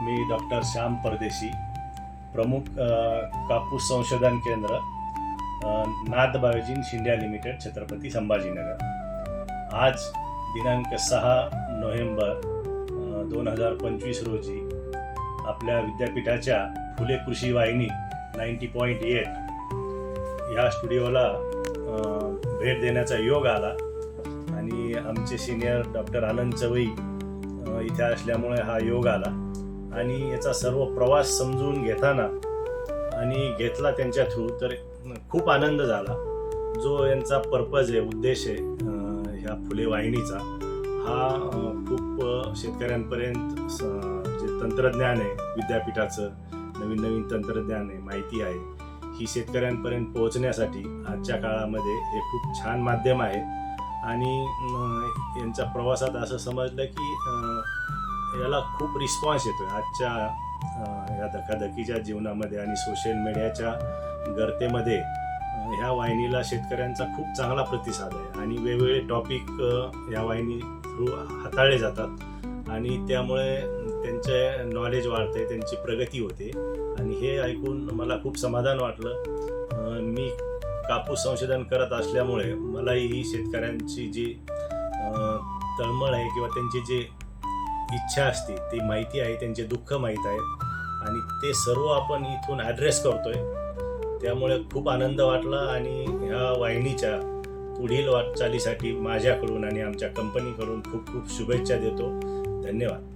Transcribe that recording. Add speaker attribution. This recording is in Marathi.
Speaker 1: मी डॉक्टर श्याम परदेशी प्रमुख कापूस संशोधन केंद्र नाथ नाद बायोजिन लिमिटेड छत्रपती संभाजीनगर. आज दिनांक सहा नोव्हेंबर दोन हजार पंचवीस रोजी आपल्या विद्यापीठाच्या फुले कृषी वाहिनी नाईन्टी पॉईंट एट ह्या स्टुडिओला भेट देण्याचा योग आला आणि आमचे सिनियर डॉक्टर आनंद चवई इथे असल्यामुळे हा योग आला. आणि याचा सर्व प्रवास समजून घेताना आणि घेतला त्यांच्या थ्रू तर खूप आनंद झाला. जो यांचा पर्पज आहे उद्देश आहे ह्या फुले वाहिनीचा हा खूप शेतकऱ्यांपर्यंत स- जे तंत्रज्ञान आहे विद्यापीठाचं नवीन नवीन तंत्रज्ञान आहे माहिती आहे ही शेतकऱ्यांपर्यंत पोहोचण्यासाठी आजच्या काळामध्ये हे खूप छान माध्यम आहे. आणि यांच्या प्रवासात असं समजलं की याला खूप रिस्पॉन्स येतोय. आजच्या या धकाधकीच्या जीवनामध्ये आणि सोशल मीडियाच्या गर्तेमध्ये ह्या वाहिनीला शेतकऱ्यांचा खूप चांगला प्रतिसाद आहे. आणि वेगवेगळे टॉपिक ह्या वाहिनी थ्रू हाताळले जातात. आणि त्यामुळे त्यांचे नॉलेज वाढते त्यांची प्रगती होते. आणि हे ऐकून मला खूप समाधान वाटलं. मी कापूस संशोधन करत असल्यामुळे मलाही ही शेतकऱ्यांची जी तळमळ आहे किंवा त्यांची जी इच्छा असते ती माहिती आहे त्यांचे दुःख माहीत आहेत आणि ते सर्व आपण इथून ॲड्रेस करतोय. त्यामुळे खूप आनंद वाटला आणि ह्या वाहिनीच्या पुढील वाटचालीसाठी माझ्याकडून आणि आमच्या कंपनीकडून खूप खूप शुभेच्छा देतो. धन्यवाद.